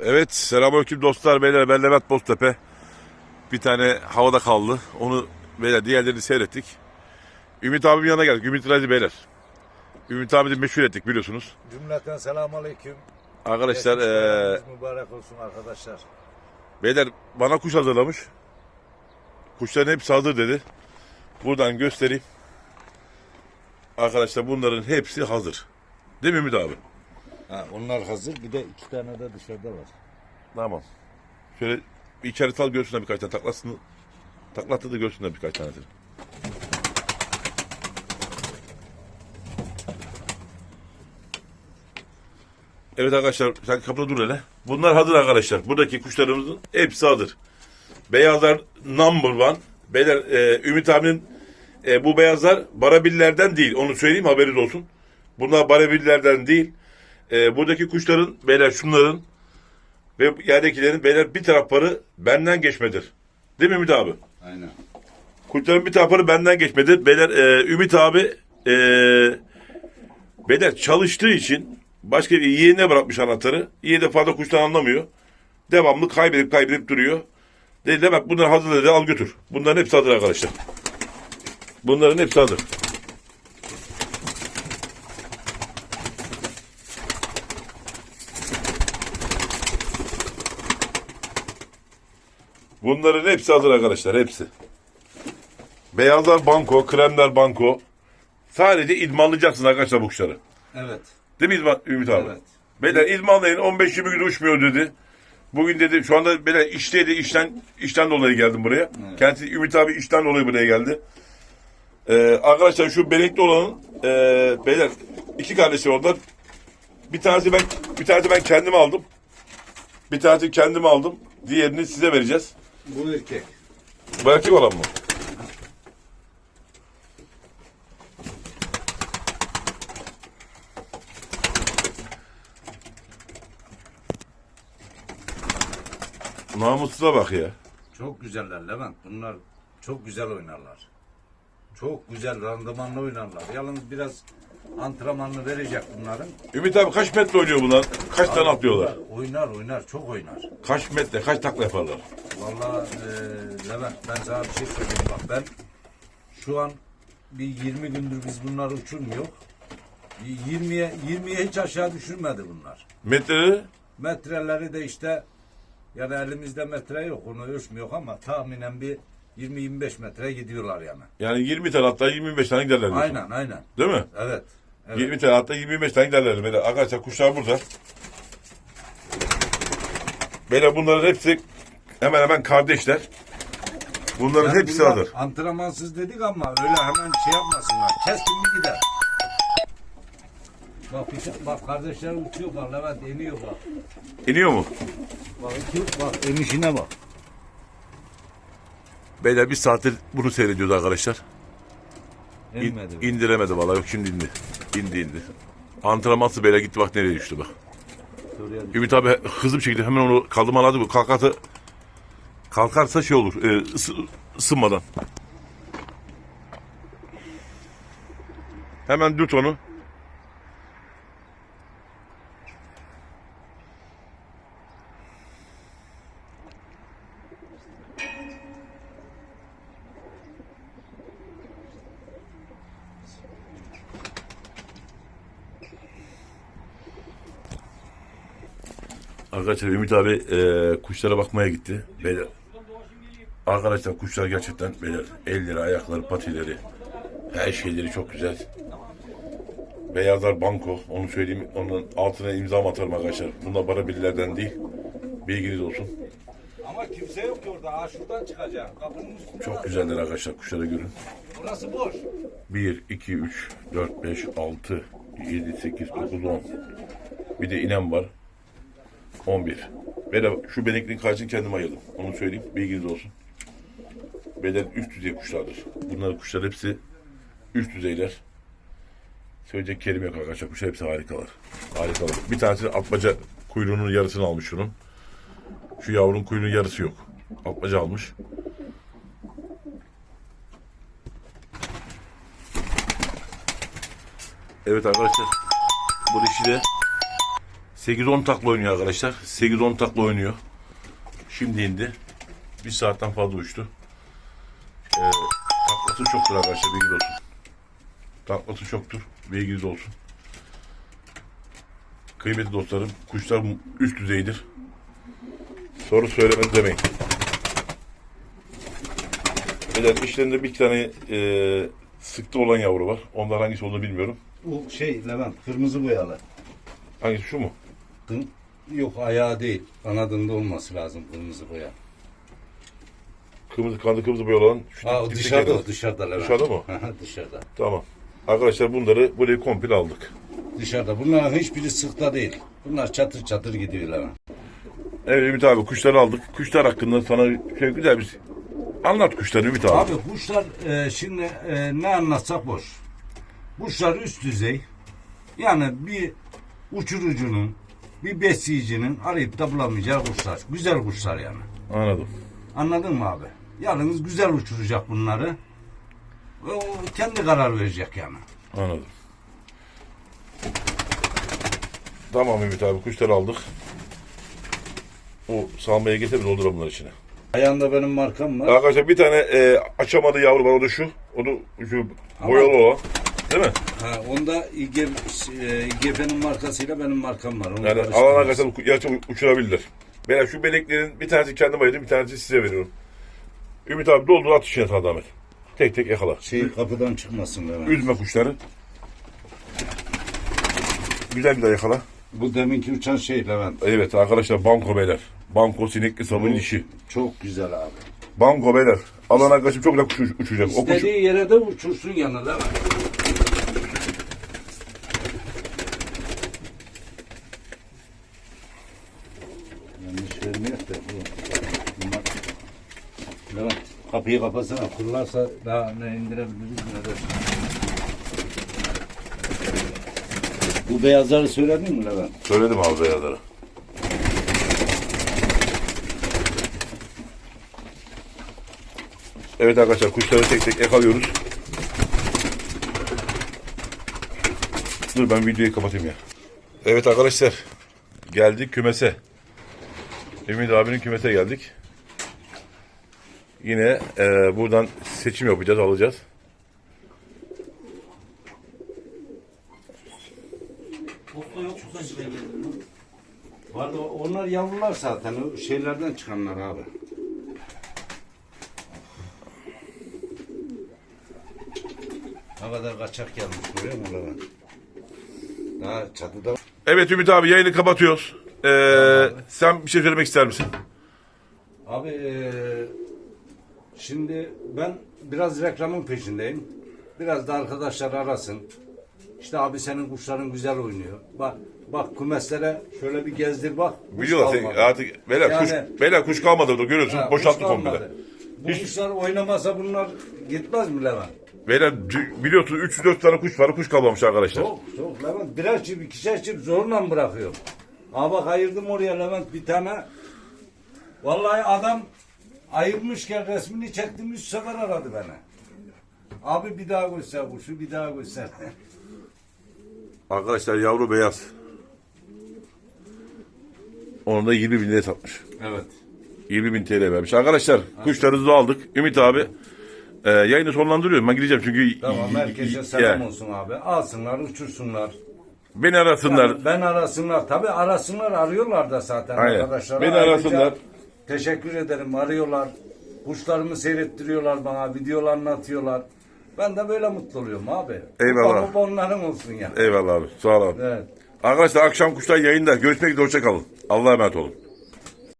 Evet selamünaleyküm dostlar beyler ben Levent Boztepe. Bir tane havada kaldı. Onu beyler diğerlerini seyrettik. Ümit abimin yanına geldik. Ümit Razi beyler. Ümit abi de meşhur ettik biliyorsunuz. Cümleten selamun aleyküm. Arkadaşlar bayramınız mübarek olsun arkadaşlar. beyler bana kuş hazırlamış. Kuşların hepsi hazır dedi. Buradan göstereyim. Arkadaşlar bunların hepsi hazır. Değil mi Ümit abi? Ha, onlar hazır. Bir de iki tane de dışarıda var. Tamam. Şöyle bir içeri sal görsünler birkaç tane taklasını. Taklattı da görsünler birkaç tane. Evet arkadaşlar sen kapıda dur hele. Bunlar hazır arkadaşlar. Buradaki kuşlarımızın hepsi hazır. Beyazlar number one. Beyler e, Ümit abinin e, bu beyazlar barabillerden değil. Onu söyleyeyim haberiniz olsun. Bunlar barabillerden değil. E, buradaki kuşların beyler şunların ve yerdekilerin beyler bir taraf parı benden geçmedir. Değil mi Ümit abi? Aynen. Kuşların bir taraf parı benden geçmedir. Beyler e, Ümit abi e, beyler çalıştığı için başka bir yeğenine bırakmış anahtarı. Yeğen de fazla kuştan anlamıyor. Devamlı kaybedip kaybedip duruyor. Dedi de bak bunları hazır dedi al götür. Bunların hepsi hazır arkadaşlar. Bunların hepsi hazır. Bunların hepsi hazır arkadaşlar hepsi. Beyazlar banko, kremler banko. Sadece idmanlayacaksın arkadaşlar bu kuşları. Evet. Değil mi İdman, Ümit abi? Evet. Beyler idmanlayın 15-20 gün uçmuyor dedi. Bugün dedi şu anda beyler işteydi işten işten dolayı geldim buraya. Kendisi Ümit abi işten dolayı buraya geldi. Ee, arkadaşlar şu benekli olanın e, beyler iki kardeşi oldular. Bir tanesi ben bir tanesi ben kendim aldım. Bir tanesi kendim aldım. Diğerini size vereceğiz. Bu erkek. Bu erkek olan mı? Namussuza bak ya. Çok güzeller Levent. Bunlar çok güzel oynarlar. Çok güzel randımanlı oynarlar. Yalnız biraz antrenmanını verecek bunların. Ümit abi kaç metre oynuyor bunlar? Kaç tane atlıyorlar? Oynar oynar çok oynar. Kaç metre, kaç takla yaparlar? Vallahi eee Levent ben sana bir şey söyleyeyim bak ben şu an bir 20 gündür biz bunları uçurmuyor. 20'ye 20'ye hiç aşağı düşürmedi bunlar. Metreleri? Metreleri de işte yani elimizde metre yok onu ölçmüyor ama tahminen bir 20-25 metre gidiyorlar yani. Yani 20 tane hatta 25 tane giderler. diyorsun. Aynen aynen. Değil mi? Evet. evet. 20 tane hatta 25 tane giderler. Böyle arkadaşlar kuşlar burada. Böyle bunların hepsi hemen hemen kardeşler. Bunların Yani hepsi bunlar hazır. Antrenmansız dedik ama öyle hemen şey yapmasınlar. Keskin mi gider? Bak, bir, bak kardeşler uçuyor bak Levent iniyor bak. İniyor mu? Bak, uçuyor, bak inişine bak. Beyler bir saattir bunu seyrediyordu arkadaşlar. İn, İnmedi. indiremedi vallahi yok şimdi indi. İndi indi. Antrenmansız beyler gitti bak nereye düştü bak. Şuraya Ümit abi hızlı bir şekilde hemen onu kaldırmaladı bu. Kalkarsa kalkarsa şey olur. E, ısı, ısınmadan. Hemen dürt onu. Arkadaşlar Ümit abi e, kuşlara bakmaya gitti. Beyler, arkadaşlar kuşlar gerçekten beyler elleri, ayakları, patileri her şeyleri çok güzel. Beyazlar banko onu söyleyeyim. Onun altına imza atarım arkadaşlar. Bunlar bana birilerden değil. Bilginiz olsun. Ama kimse yok ki orada. Ha şuradan çıkacak. Kapının üstünde. Çok güzeller arkadaşlar kuşları görün. Burası boş. 1, 2, 3, 4, 5, 6, 7, 8, 9, 10. Bir de inen var. 11. Beyler şu benekliğin kaçını kendim ayırdım. Onu söyleyeyim. Bilginiz olsun. Beyler üst düzey kuşlardır. Bunların kuşlar hepsi üst düzeyler. Söyleyecek kelime yok arkadaşlar. Kuşlar hepsi harikalar. Harikalar. Bir tanesi atmaca kuyruğunun yarısını almış şunun. Şu yavrunun kuyruğunun yarısı yok. Atmaca almış. Evet arkadaşlar. Bu dişi de 8-10 takla oynuyor arkadaşlar. 8-10 takla oynuyor. Şimdi indi. Bir saatten fazla uçtu. Taklası çoktur arkadaşlar bilginiz olsun. Taklası çoktur. Bilginiz olsun. Kıymetli dostlarım, kuşlar üst düzeydir. Soru söylemez demeyin. Beyler işlerinde bir tane e, sıktı olan yavru var. Onlar hangisi olduğunu bilmiyorum. Bu şey Levent kırmızı boyalı. Hangisi şu mu? Kın- Yok ayağı değil. Kanadında olması lazım kırmızı boya. Kırmızı kanlı kırmızı boyalı olan. Şu Aa, o dipteki dışarıda o dışarıda Levent. Dışarıda mı? Aha, dışarıda. Tamam. Arkadaşlar bunları burayı komple aldık. Dışarıda. Bunların hiçbiri sıkta değil. Bunlar çatır çatır gidiyor Levent. Evet Ümit abi kuşları aldık. Kuşlar hakkında sana şey güzel bir anlat kuşları Ümit abi. Abi kuşlar e, şimdi e, ne anlatsak boş. Kuşlar üst düzey. Yani bir uçurucunun, bir besleyicinin arayıp da bulamayacağı kuşlar. Güzel kuşlar yani. Anladım. Anladın mı abi? Yalnız güzel uçuracak bunları. Ve O kendi karar verecek yani. Anladım. Tamam Ümit abi kuşları aldık. O salmaya getir dolduralım bunları içine. Ayağında benim markam var. Arkadaşlar bir tane e, açamadı yavru var o da şu. O da şu boyalı olan. Değil mi? Ha, onda İGE, e, İGF'nin markasıyla benim markam var. Onu Yani karıştırmaz. alan arkadaşlar yarışı uçurabilirler. Ben şu beleklerin bir tanesi kendim ayırdım bir tanesi size veriyorum. Ümit abi doldur at içine Sadat Ahmet. Tek tek yakala. Şey kapıdan çıkmasın Levent. Üzme kuşları. Güzel bir de yakala. Bu deminki uçan şey Levent. Evet arkadaşlar banko beyler. Banko sinekli sabun Bu- işi. Çok güzel abi. Banko beyler. Alan arkadaşım çok güzel kuş uçacak. O kuş İstediği yere de uçursun yanına Levent. Yanlış vermiyor da bu. Kapıyı kapasana. Kullarsa daha ne indirebiliriz ne de. Bu beyazları söyledin mi Levent? söyledim abi beyazlara. Evet arkadaşlar kuşları tek tek yakalıyoruz. Dur ben videoyu kapatayım ya. Evet arkadaşlar geldik kümese. Ümit abinin kümese geldik. Yine e, buradan seçim yapacağız alacağız. Vardı onlar yavrular zaten o şeylerden çıkanlar abi. Ne kadar kaçak gelmiş görüyor musun Levent? Daha çatıda Evet Ümit abi yayını kapatıyoruz. Ee, sen bir şey söylemek ister misin? Abi eee, şimdi ben biraz reklamın peşindeyim. Biraz da arkadaşlar arasın. İşte abi senin kuşların güzel oynuyor. Bak bak kumeslere şöyle bir gezdir bak. Kuş Biliyorlar sen kalmadı. artık beyler kuş, Yani- beyler kuş kalmadı burada görüyorsun Ha, boşalttı kuş komple. kalmadı. Bu Hiç- kuşlar oynamasa bunlar gitmez mi Levent? Beyler c- biliyorsunuz 304 tane kuş var kuş kalmamış arkadaşlar. Çok çok Levent birer çift ikişer çift zorla bırakıyor. Aa bak ayırdım oraya Levent bir tane. Vallahi adam ayırmışken resmini çektim üç sefer aradı beni. Abi bir daha göster kuşu bir daha göster. Arkadaşlar yavru beyaz. Onu da 20 bin liraya satmış. evet. 20 bin TL vermiş. Arkadaşlar kuşlarınızı aldık. Ümit abi e, yayını sonlandırıyorum. Ben gideceğim çünkü Tamam herkese Ya, selam olsun abi. Alsınlar uçursunlar. beni arasınlar. Ben arasınlar. Tabi arasınlar arıyorlar da zaten Aynen. arkadaşlar. Beni Ayrıca arasınlar. Teşekkür ederim arıyorlar. Kuşlarımı seyrettiriyorlar bana. Videolarını atıyorlar. Ben de böyle mutlu oluyorum abi. Eyvallah. Baba onların olsun ya. Eyvallah abi. Sağ ol abi. Evet. Arkadaşlar akşam kuşlar yayında. Görüşmek üzere. Hoşça kalın. Allah'a emanet olun.